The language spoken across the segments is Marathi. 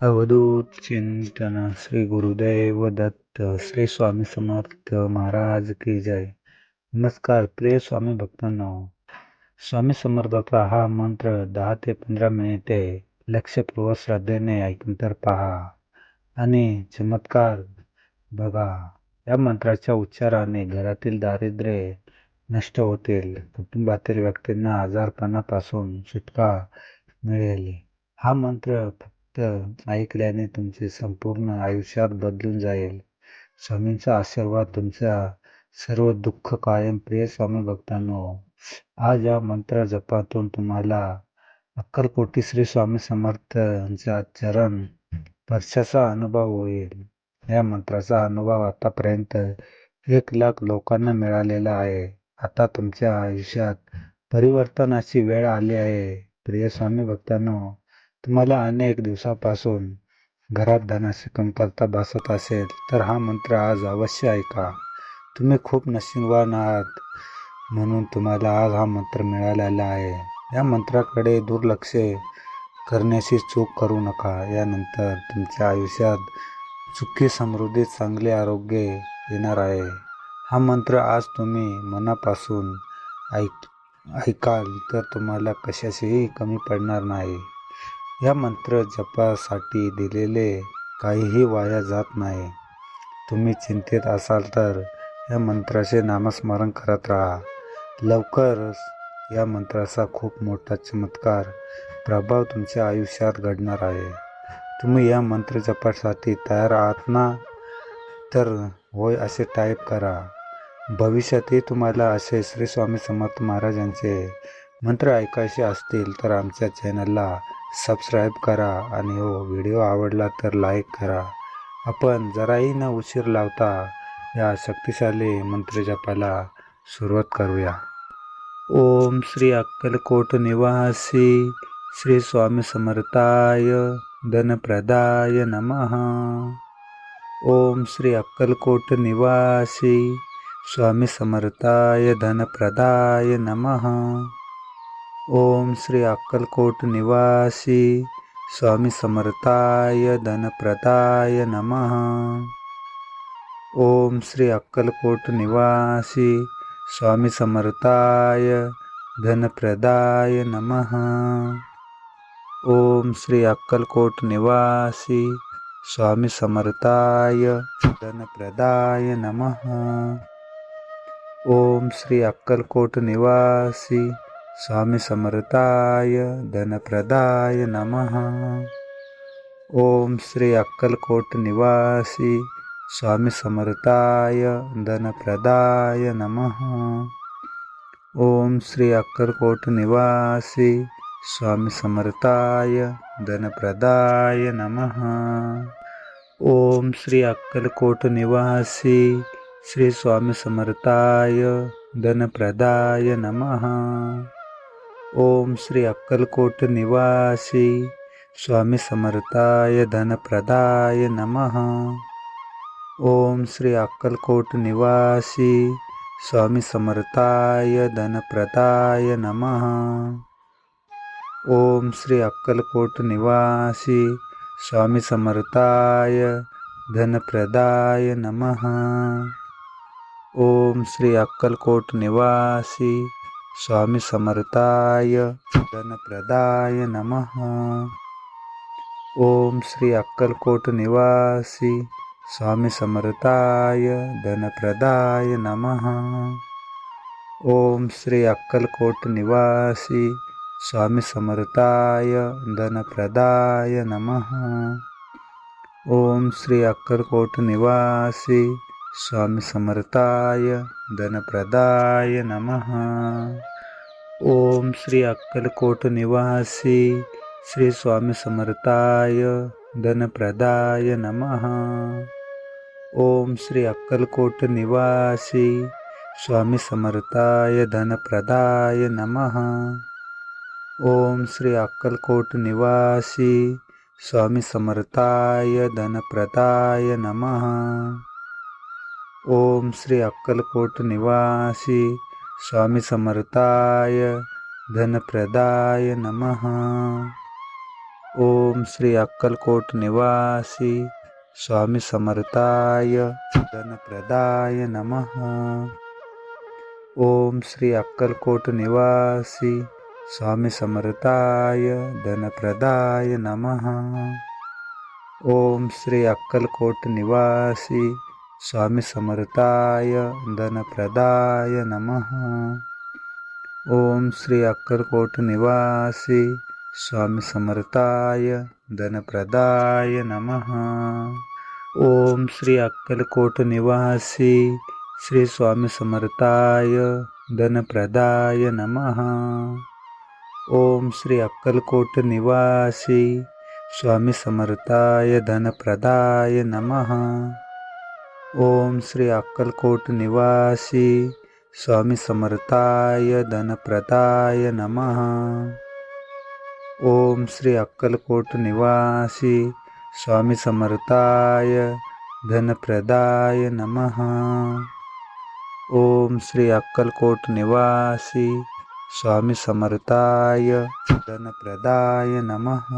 अवधूत चिंतन श्री गुरुदेव दत्त श्री स्वामी समर्थ महाराज की जय. नमस्कार प्रिय स्वामी भक्तांनो. स्वामी समर्थाचा हा मंत्र दहा ते पंधरा मिनिटे लक्षपूर्वक श्रद्धेने ऐकून तर पहा. आणि चमत्कार बघा या मंत्राच्या उच्चाराने घरातील दारिद्र्य नष्ट होतील कुटुंबातील व्यक्तींना आजारपणापासून सुटका मिळेल. हा मंत्र फक्त ऐकल्याने तुमचे संपूर्ण आयुष्यात बदलून जाईल. स्वामींचा आशीर्वाद तुमच्या सर्व दुःख कायम प्रिय स्वामी भक्तांनो आज या मंत्र जपातून तुम्हाला अक्कलकोटी श्री स्वामी समर्थांचा चरण स्पर्शाचा अनुभव होईल. या मंत्राचा अनुभव आतापर्यंत एक लाख लोकांना मिळालेला आहे. आता तुमच्या आयुष्यात परिवर्तनाची वेळ आली आहे. प्रिय स्वामी भक्तांनो तुम्हाला अनेक दिवसापासून घरात धनाची कमतरता भासत असेल तर हा मंत्र आज अवश्य ऐका. तुम्ही खूप नशीबवान आहात म्हणून तुम्हाला आज हा मंत्र मिळालेला आहे. या मंत्राकडे दुर्लक्ष करण्याची चूक करू नका. यानंतर तुमच्या आयुष्यात सुखी समृद्धी चांगले आरोग्य येणार आहे. हा मंत्र आज तुम्ही मनापासून ऐक ऐकाल तर तुम्हाला कशाचीही कमी पडणार नाही. या मंत्र जपासाठी दिलेले काहीही वाया जात नाही. तुम्ही चिंतित असाल तर या मंत्राचे नामस्मरण करत राहा. लवकरच या मंत्राचा खूप मोठा चमत्कार प्रभाव तुमच्या आयुष्यात घडणार आहे. तुम्ही या मंत्र जपासाठी तयार आहात ना? तर होय असे टाईप करा. भविष्यातही तुम्हाला असे श्री स्वामी समर्थ महाराजांचे मंत्र ऐकायचे असतील तर आमच्या चॅनलला सबस्क्राईब करा आणि हो व्हिडिओ आवडला तर लाईक करा. आपण जराही न उशीर लावता या शक्तिशाली मंत्रजपाला सुरुवात करूया. ओम श्री अक्कलकोट निवासी श्री स्वामी समर्थाय धनप्रदाय नमः. ओम श्री अक्कलकोट निवासी स्वामी समर्थाय धनप्रदाय नमः. ओम श्री अक्कलकोट निवासी स्वामी समर्थाय धनप्रदाय नमः। ओम श्री अक्कलकोट निवासी स्वामी समर्थाय धनप्रदाय नमः। ओम श्री अक्कलकोट निवासी स्वामी समर्थाय धनप्रदाय नमः। ओम श्री अक्कलकोट निवासी स्वामी समर्थाय धनप्रदाय नमः। ओम श्री अक्कलकोट निवासी स्वामी समर्थाय धनप्रदाय नमः। ओम श्री अक्कलकोट निवासी स्वामी समर्थाय धनप्रदाय नमः। ओम श्री अक्कलकोट निवासी श्री स्वामी समर्थाय धनप्रदाय नमः। ओम श्री अक्कलकोट निवासी स्वामी समर्थाय धनप्रदाय नमः। ओम श्री अक्कलकोट निवासी स्वामी समर्थाय धनप्रदाय नमः। ओम श्री अक्कलकोट निवासी स्वामी समर्थाय धनप्रदाय नमः। ओम श्री अक्कलकोट निवासी स्वामिसमर्थाय धनप्रदाय नमः। ॐ श्री अक्कलकोटनिवासी स्वामिसमर्थाय धनप्रदाय नमः। ॐ श्री अक्कलकोटनिवासी स्वामिसमर्थाय धनप्रदाय नमः। ॐ श्री अक्कलकोटनिवासी स्वामिसमर्थाय धनप्रदाय नमः। ओम श्री अक्कलकोट निवासी श्री स्वामी समर्थाय धनप्रदाय नमः। ओम श्री अक्कलकोट निवासी स्वामी समर्थाय धनप्रदाय नमः। ओम श्री अक्कलकोट निवासी स्वामी समर्थाय धनप्रदाय नमः। ओम श्री अक्कलकोट निवासी स्वामी समर्थाय धनप्रदाय नमः। ओम श्री अक्कलकोट निवासी स्वामी समर्थाय धनप्रदाय नमः। ओम श्री अक्कलकोट निवासी स्वामी समर्थाय धनप्रदाय नमः। ओम श्री अक्कलकोट निवासी स्वामी समर्थाय धनप्रदाय नमः। ओम श्री अक्कलकोट निवासी स्वामी समर्थाय धनप्रदाय नमः। ओम श्री अक्कलकोट निवासी श्री स्वामी समर्थाय धनप्रदाय नमः। ओम श्री अक्कलकोट निवासी स्वामी समर्थाय धनप्रदाय नमः। ओम श्री अक्कलकोट निवासी स्वामी समर्थाय धनप्रदाय नमः। ओम श्री अक्कलकोट निवासी स्वामी समर्थाय धनप्रदाय नमः। ओम श्री अक्कलकोट निवासी स्वामी समर्थाय धनप्रदाय नमः।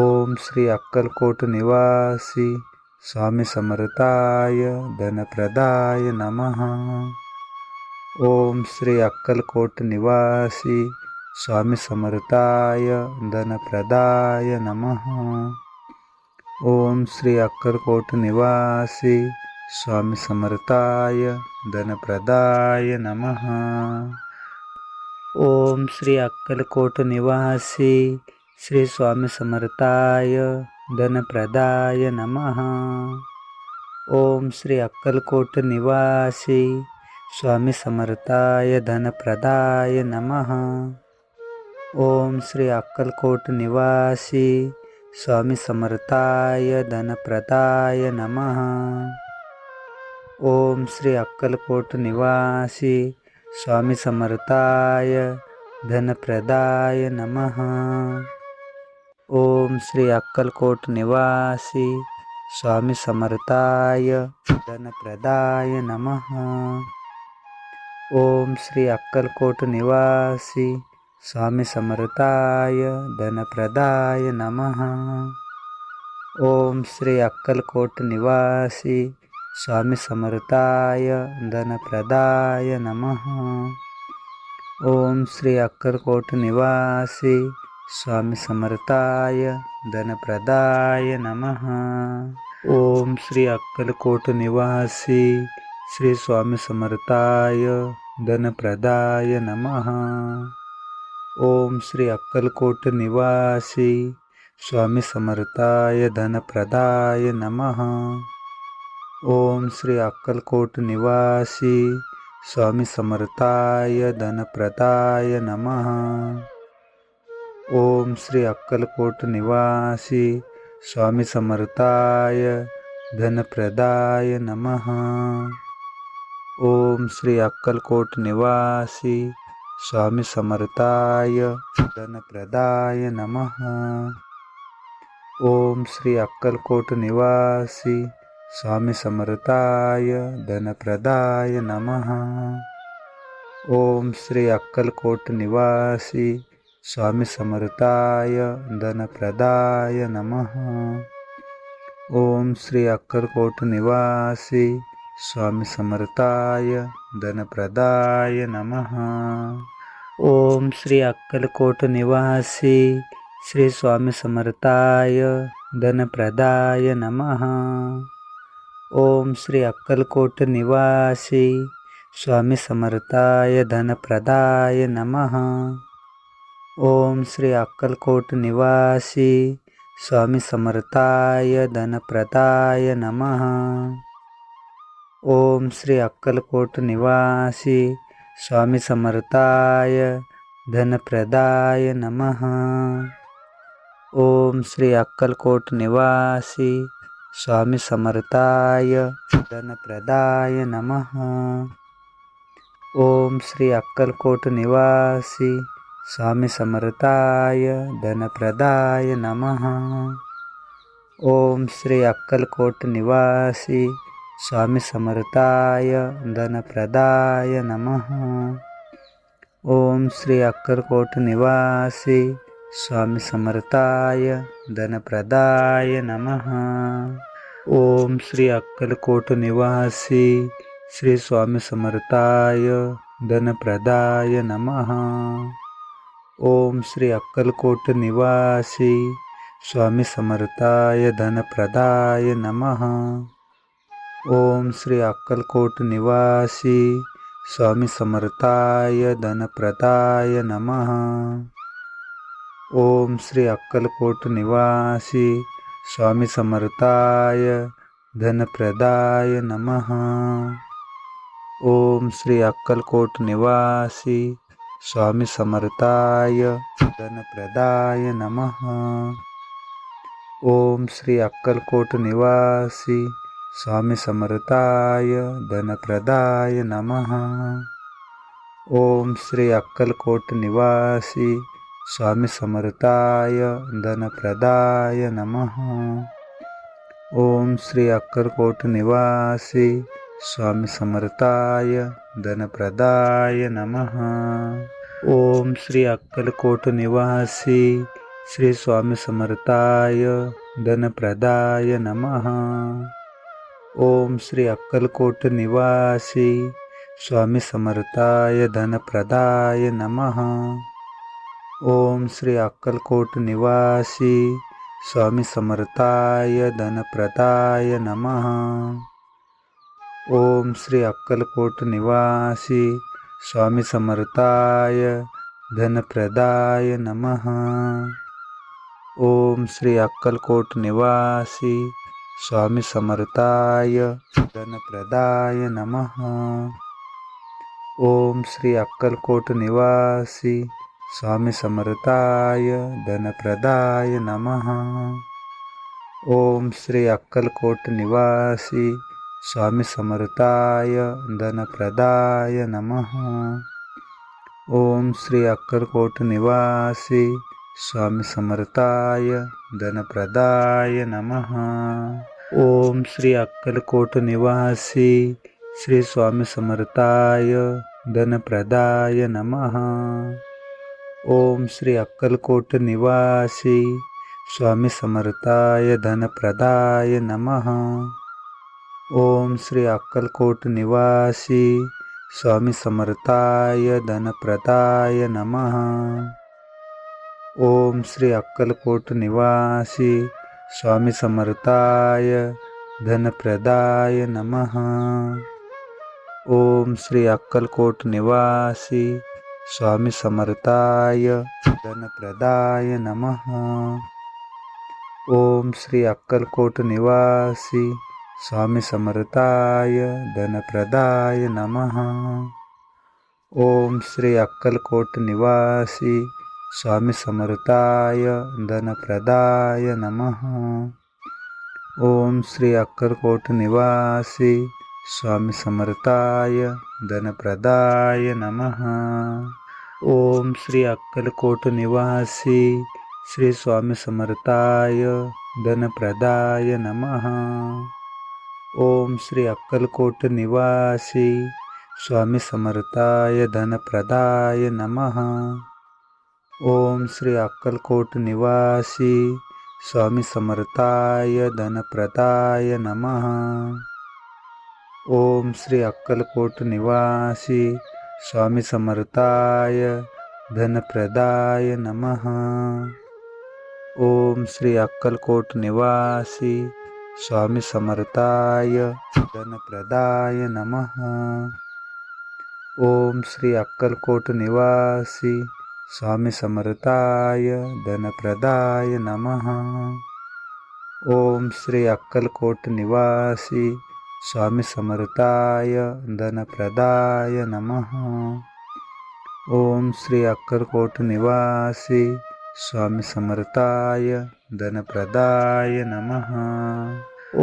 ओम श्री अक्कलकोट निवासी स्वामी समर्थाय धनप्रदाय नमः। ओम श्री अक्कलकोट निवासी स्वामी समर्थाय धनप्रदाय नमः। ओम श्री अक्कलकोट निवासी स्वामी समर्थाय धनप्रदाय नमः। ओम श्री अक्कलकोट निवासी श्री स्वामी समर्थाय धनप्रदाय नमः। ओम श्री अक्कलकोट निवासी स्वामी समर्थाय धनप्रदाय नमः। ओम श्री अक्कलकोट निवासी स्वामी समर्थाय धनप्रदाय नमः। ओम श्री अक्कलकोट निवासी स्वामी समर्थाय धनप्रदाय नमः। ओम श्री अक्कलकोट निवासी स्वामी समर्थाय धनप्रदाय नमः। ओम श्री अक्कलकोट निवासी स्वामी समर्थाय धनप्रदाय नमः। ओम श्री अक्कलकोट निवासी स्वामी समर्थाय धनप्रदाय नमः। ओम श्री अक्कलकोट निवासी स्वामिसमर्थाय धनप्रदाय नमः। ॐ श्री अक्कलकोटनिवासी श्री स्वामी धनप्रदाय नमः। ॐ श्री अक्कलकोटनिवासी स्वामिसमर्थाय धनप्रदाय नमः। ॐ श्री अक्कलकोटनिवासी स्वामिसमर्थाय धनप्रदाय नमः। ओम श्री अक्कलकोट निवासी स्वामी समर्थाय धनप्रदाय नमः। ओम श्री अक्कलकोट निवासी स्वामी समर्थाय धनप्रदाय नमः। ओम श्री अक्कलकोट निवासी स्वामी समर्थाय धनप्रदाय नमः। ओम श्री अक्कलकोट निवासी स्वामी समर्थाय धनप्रदाय नमः। ओम श्री अक्कलकोट निवासी स्वामी समर्थाय धनप्रदाय नमः। ओम श्री अक्कलकोट निवासी श्री स्वामी समर्थाय धनप्रदाय नमः। ओम श्री अक्कलकोट निवासी स्वामी समर्थाय धनप्रदाय नमः। ओम श्री अक्कलकोट निवासी स्वामी समर्थाय धनप्रदाय नमः। ओम श्री अक्कलकोट निवासी स्वामी समर्थाय धनप्रदाय नमः। ओम श्री अक्कलकोट निवासी स्वामी समर्थाय धनप्रदाय नमः। ओम श्री अक्कलकोट निवासी स्वामी समर्थाय धनप्रदाय नमः। ओम श्री अक्कलकोट निवासी स्वामी समर्थाय धनप्रदाय नमः। ओम श्री अक्कलकोट निवासी स्वामी समर्थाय धनप्रदाय नमः। ओम श्री अक्कलकोट निवासी श्री स्वामी समर्थाय धनप्रदाय नमः। ओम श्री अक्कलकोट निवासी स्वामी समर्थाय धनप्रदाय नमः। ओम श्री अक्कलकोट निवासी स्वामी समर्थाय धनप्रदाय नमः। ओम श्री अक्कलकोट निवासी स्वामी समर्थाय धनप्रदाय नमः। ओम श्री अक्कलकोट निवासी स्वामिसमर्थाय धनप्रदाय नमः। ॐ श्री अक्कलकोटनिवासी स्वामिसमर्थाय धनप्रदाय नमः। ॐ श्री अक्कलकोटनिवासी स्वामिसमर्थाय धनप्रदाय नमः। ॐ श्री अक्कलकोटनिवासी स्वामिसमर्थाय धनप्रदाय नमः। ओम श्री अक्कलकोट निवासी श्री स्वामी समर्थाय धनप्रदाय नमः। ओम श्री अक्कलकोट निवासी स्वामी समर्थाय धनप्रदाय नमः। ओम श्री अक्कलकोट निवासी स्वामी समर्थाय धनप्रदाय नमः। ओम श्री अक्कलकोट निवासी स्वामी समर्थाय धनप्रदाय नमः। ओम श्री अक्कलकोट निवासी स्वामी समर्थाय धनप्रदाय नमः। ओम श्री अक्कलकोट निवासी स्वामी समर्थाय धनप्रदाय नमः। ओम श्री अक्कलकोट निवासी स्वामी समर्थाय धनप्रदाय नमः। ओम श्री अक्कलकोट निवासी स्वामी समर्थाय धनप्रदाय नमः। ओम श्री अक्कलकोट निवासी श्री स्वामी समर्थाय धनप्रदाय नमः। ओम श्री अक्कलकोट निवासी स्वामी समर्थाय धनप्रदाय नमः। ओम श्री अक्कलकोट निवासी स्वामी समर्थाय धनप्रदाय नमः। ओम श्री अक्कलकोट निवासी स्वामी समर्थाय धनप्रदाय नमः। ओम श्री अक्कलकोट निवासी स्वामी समर्थाय धनप्रदाय नमः। ओम श्री अक्कलकोट निवासी स्वामी समर्थाय धनप्रदाय नमः. ओम श्री अक्कलकोट निवासी स्वामी समर्थाय धनप्रदाय नमः. ओम श्री अक्कलकोट निवासी स्वामी समर्थाय धनप्रदाय नमः. ओम श्री अक्कलकोट निवासी श्री स्वामी समर्थाय धनप्रदाय नमः. ओम श्री अक्कलकोट निवासी स्वामी समर्थाय धनप्रदाय नमः। ओम श्री अक्कलकोट निवासी स्वामी समर्थाय धनप्रदाय नमः। ओम श्री अक्कलकोट निवासी स्वामी समर्थाय धनप्रदाय नमः। ओम श्री अक्कलकोट निवासी स्वामी समर्थाय धनप्रदाय नमः। ओम श्री अक्कलकोट निवासी स्वामी समर्थाय धनप्रदाय नमः। ओम श्री अक्कलकोट निवासी स्वामी समर्थाय धनप्रदाय नमः। ओम श्री अक्कलकोट निवासी स्वामी समर्थाय धनप्रदाय नमः।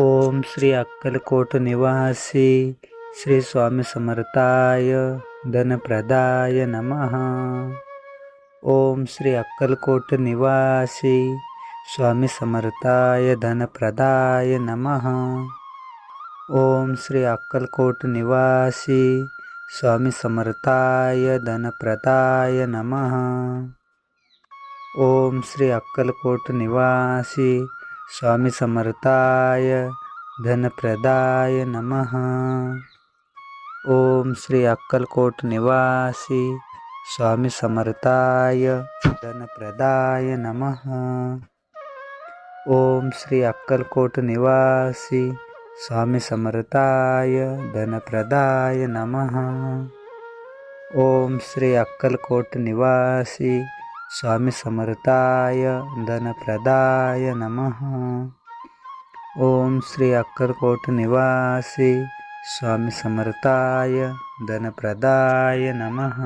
ओम श्री अक्कलकोट निवासी श्री स्वामी समर्थाय धनप्रदाय नमः। ओम श्री अक्कलकोट निवासी स्वामी समर्थाय धनप्रदाय नमः। ओम श्री अक्कलकोट निवासी स्वामी समर्थाय धनप्रदाय नमः। ओम श्री अक्कलकोट निवासी स्वामी समर्थाय धनप्रदाय नमः। ओम श्री अक्कलकोट निवासी स्वामी समर्थाय धनप्रदाय नमः। ओम श्री अक्कलकोट निवासी स्वामी समर्थाय धनप्रदाय नमः। ओम श्री अक्कलकोट निवासी स्वामिसमर्थाय धनप्रदाय नमः। ॐ श्री अक्करकोटनिवासी स्वामिसमर्थाय धनप्रदाय नमः।